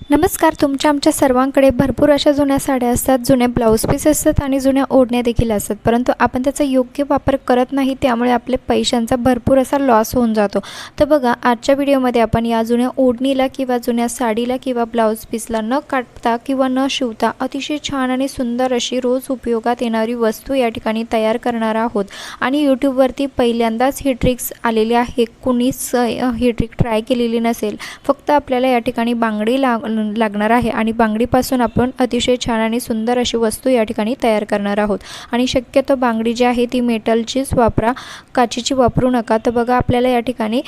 नमस्कार तुमच्या आमच्या सर्वांकडे भरपूर अशा जुन्या साड्या असतात जुने ब्लाऊज पीस असतात आणि जुन्या ओढण्या देखील असतात. परंतु आपण त्याचा योग्य वापर करत नाही त्यामुळे आपले पैशांचा भरपूर असा लॉस होऊन जातो. तर बघा आजच्या व्हिडिओमध्ये आपण या जुन्या ओढणीला किंवा जुन्या साडीला किंवा ब्लाऊज पीसला न काटता किंवा न शिवता अतिशय छान आणि सुंदर अशी रोज उपयोगात येणारी वस्तू या ठिकाणी तयार करणार आहोत. आणि यूट्यूबवरती पहिल्यांदाच ही ट्रिक्स आलेली आहे कुणीच ही ट्रिक ट्राय केलेली नसेल. फक्त आपल्याला या ठिकाणी बांगडी लाग लागणार आहे. आणि बांगडीपासून आपण अतिशय छान आणि सुंदर अशी वस्तू या ठिकाणी तयार करणार आहोत. आणि शक्यतो बांगडी जी आहे ती मेटलचीच वापरा. काचीची वापरू नका. तर बघा आपल्याला या ठिकाणी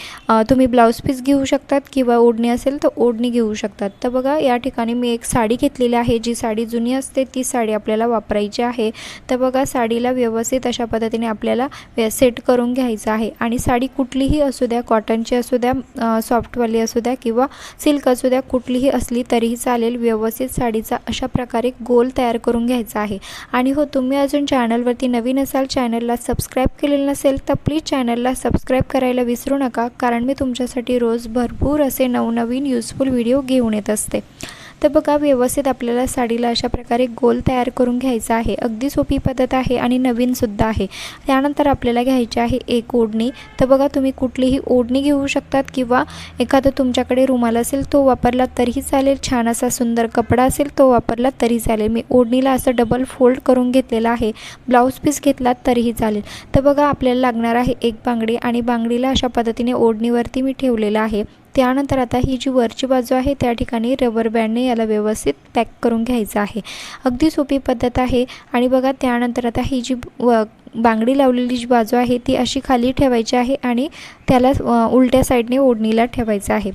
तुम्ही ब्लाऊज पीस घेऊ शकतात किंवा ओढणी असेल तर ओढणी घेऊ शकतात. तर बघा या ठिकाणी मी एक साडी घेतलेली आहे. जी साडी जुनी असते ती साडी आपल्याला वापरायची आहे. तर बघा साडीला व्यवस्थित अशा पद्धतीने आपल्याला सेट करून घ्यायचं आहे. आणि साडी कुठलीही असू द्या कॉटनची असू द्या सॉफ्टवाली असू द्या किंवा सिल्क असू द्या कुठलीही असली तरीही चालेल व्यवस्थित साडीचा अशा प्रकारे गोल तयार करून घ्यायचा आहे. आणि हो तुम्ही अजून चॅनलवरती नवीन असाल चॅनलला सबस्क्राईब केलेलं नसेल तर प्लीज चॅनलला सबस्क्राईब करायला विसरू नका कारण मी तुमच्यासाठी रोज भरपूर असे नवनवीन यूजफुल व्हिडिओ घेऊन येत असते. तर बघा व्यवस्थित आपल्याला साडीला अशा प्रकारे गोल तयार करून घ्यायचा आहे. अगदी सोपी पद्धत आहे आणि नवीनसुद्धा आहे. त्यानंतर आपल्याला घ्यायची आहे एक ओढणी. तर बघा तुम्ही कुठलीही ओढणी घेऊ शकतात किंवा एखादं तुमच्याकडे रुमाल असेल तो वापरला तरीही चालेल. छान असा सुंदर कपडा असेल तो वापरला तरी चालेल. मी ओढणीला असं डबल फोल्ड करून घेतलेला आहे. ब्लाऊज पीस घेतला तरीही चालेल. तर बघा आपल्याला लागणार आहे एक बांगडी आणि बांगडीला अशा पद्धतीने ओढणीवरती मी ठेवलेलं आहे. त्यानंतर आता ही जी वरची बाजू आहे त्या ठिकाणी रबर बँडने याला व्यवस्थित पॅक करून घ्यायचं आहे. अगदी सोपी पद्धत आहे. आणि बघा त्यानंतर आता ही जी व बांगडी लावलेली जी बाजू आहे ती अशी खाली ठेवायची आहे आणि त्याला उलट्या साईडने ओढणीला ठेवायचं आहे.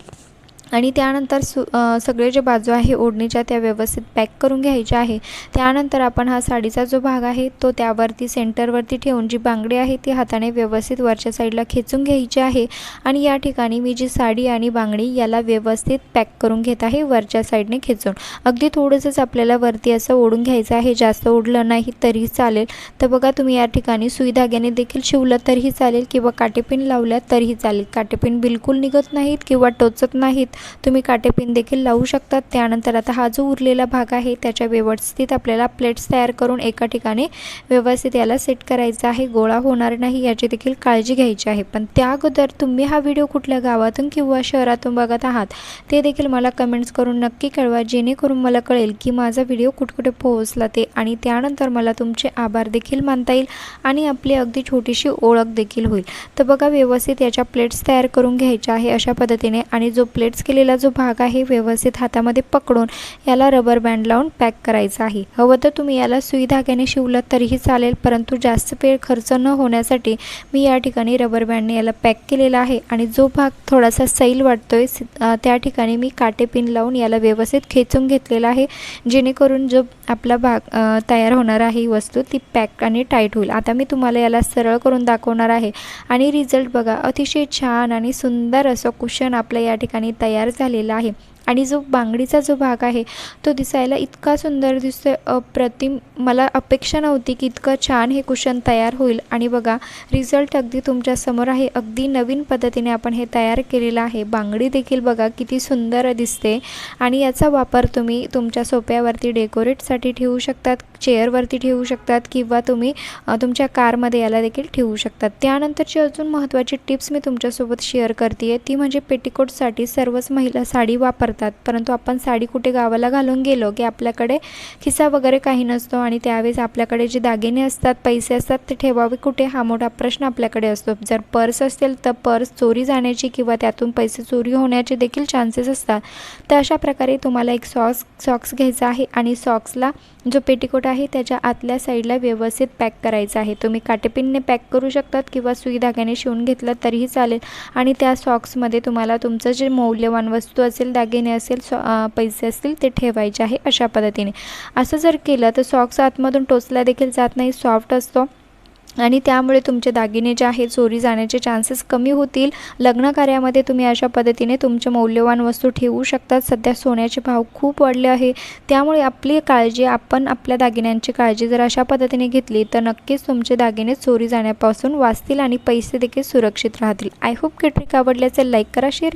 आणि त्यानंतर सु सगळे जे बाजू आहे ओढणीच्या त्या व्यवस्थित पॅक करून घ्यायच्या आहे. त्यानंतर आपण हा साडीचा जो भाग आहे तो त्यावरती सेंटरवरती ठेवून जी बांगडी आहे ती हाताने व्यवस्थित वरच्या साईडला खेचून घ्यायची आहे. आणि या ठिकाणी मी जी साडी आणि बांगडी याला व्यवस्थित पॅक करून घेत आहे वरच्या साईडने खेचून. अगदी थोडंसंच आपल्याला वरती असं ओढून घ्यायचं आहे जास्त ओढलं नाही तरी चालेल. तर बघा तुम्ही या ठिकाणी सुई धाग्याने देखील शिवलं तरीही चालेल किंवा काटेपिन लावल्या तरीही चालेल. काटेपिन बिलकुल निघत नाहीत किंवा टोचत नाहीत. तुम्ही काटेपिन देखील लावू शकतात त्यानंतर आता हा जो उरलेला भाग आहे त्याच्या व्यवस्थित आपल्याला प्लेट्स तयार करून एका ठिकाणी व्यवस्थित याला सेट करायचा आहे. गोळा होणार नाही याची देखील काळजी घ्यायची आहे. पण त्या अगोदर तुम्ही हा व्हिडिओ कुठल्या गावातून किंवा शहरातून बघत आहात ते देखील मला कमेंट्स करून नक्की कळवा. जेणेकरून मला कळेल की माझा व्हिडिओ कुठकुठे पोहोचला ते आणि त्यानंतर मला तुमचे आभार देखील मानता येईल आणि आपली अगदी छोटीशी ओळख देखील होईल. तर बघा व्यवस्थित याच्या प्लेट्स तयार करून घ्यायच्या आहे अशा पद्धतीने आणि जो प्लेट्स केलेला जो भाग आहे व्यवस्थित हातामध्ये पकडून याला रबर बँड लावून पॅक करायचा आहे. हवं तर तुम्ही याला सुई धाग्याने शिवलं तरीही चालेल परंतु जास्त वेळ खर्च न होण्यासाठी मी या ठिकाणी रबर बँडने याला पॅक केलेला आहे आणि जो भाग थोडासा सैल वाटतोय त्या ठिकाणी मी काटे पिन लावून याला व्यवस्थित खेचून घेतलेला आहे जेणेकरून जो आपला भाग तयार होणार आहे ही वस्तू ती पॅक आणि टाईट होईल. आता मी तुम्हाला याला सरळ करून दाखवणार आहे आणि रिझल्ट बघा अतिशय छान आणि सुंदर असं कुशन आपलं या ठिकाणी तयार तयार झालेला आहे. आणि जो बांगडीचा जो भाग आहे तो दिसायला इतका सुंदर दिसतोय. अप्रतिम मला अपेक्षा नव्हती की इतकं छान हे कुशन तयार होईल. आणि बघा रिझल्ट अगदी तुमच्यासमोर आहे. अगदी नवीन पद्धतीने आपण हे तयार केलेलं आहे. बांगडी देखील बघा किती सुंदर दिसते. आणि याचा वापर तुम्ही तुमच्या सोप्यावरती डेकोरेटसाठी ठेवू शकतात चेअरवरती ठेवू शकतात किंवा तुम्ही तुमच्या कारमध्ये याला देखील ठेवू शकतात. त्यानंतरची अजून महत्त्वाची टिप्स मी तुमच्यासोबत शेअर करते आहे ती म्हणजे पेटिकोटसाठी सर्वच महिला साडी वापरतात परंतु आपण साडी कुठे गावाला घालून गेलो की आपल्याकडे खिसा वगैरे काही नसतो आणि त्यावेळेस आपल्याकडे जे दागिने असतात पैसे असतात ते ठेवावे कुठे? हा मोठा प्रश्न आपल्याकडे असतो. जर पर्स असेल तर पर्स चोरी जाण्याची किंवा त्यातून पैसे चोरी होण्याचे देखील चान्सेस असतात. तर अशा प्रकारे तुम्हाला एक सॉक्स सॉक्स घ्यायचा आहे आणि सॉक्सला जो पेटिकोट आहे त्याच्या आतल्या साईडला व्यवस्थित पॅक करायचा आहे. तुम्ही काटेपिनने पॅक करू शकतात किंवा सुई धाग्याने शिवून घेतलं तरीही चालेल. आणि त्या सॉक्समध्ये तुम्हाला तुमचं जे मौल्यवान वस्तू असेल दागिने असेल सॉ पैसे असतील ते ठेवायचे आहे अशा पद्धतीने. असं जर केलं तर सॉक्स आतमधून टोचला देखील जात नाही सॉफ्ट असतो. आणि त्यामुळे तुमचे दागिने जे आहे चोरी जाण्याचे चान्सेस कमी होतील. लग्न कार्यामध्ये तुम्ही अशा पद्धतीने तुमचे मौल्यवान वस्तू ठेवू शकतात सध्या सोन्याचे भाव खूप वाढले आहे. त्यामुळे आपली काळजी आपण आपल्या दागिन्यांची काळजी जर अशा पद्धतीने घेतली तर नक्कीच तुमचे दागिने चोरी जाण्यापासून वाचतील आणि पैसे देखील सुरक्षित राहतील. आय होप की ट्रिक आवडल्याचे लाईक करा शेअर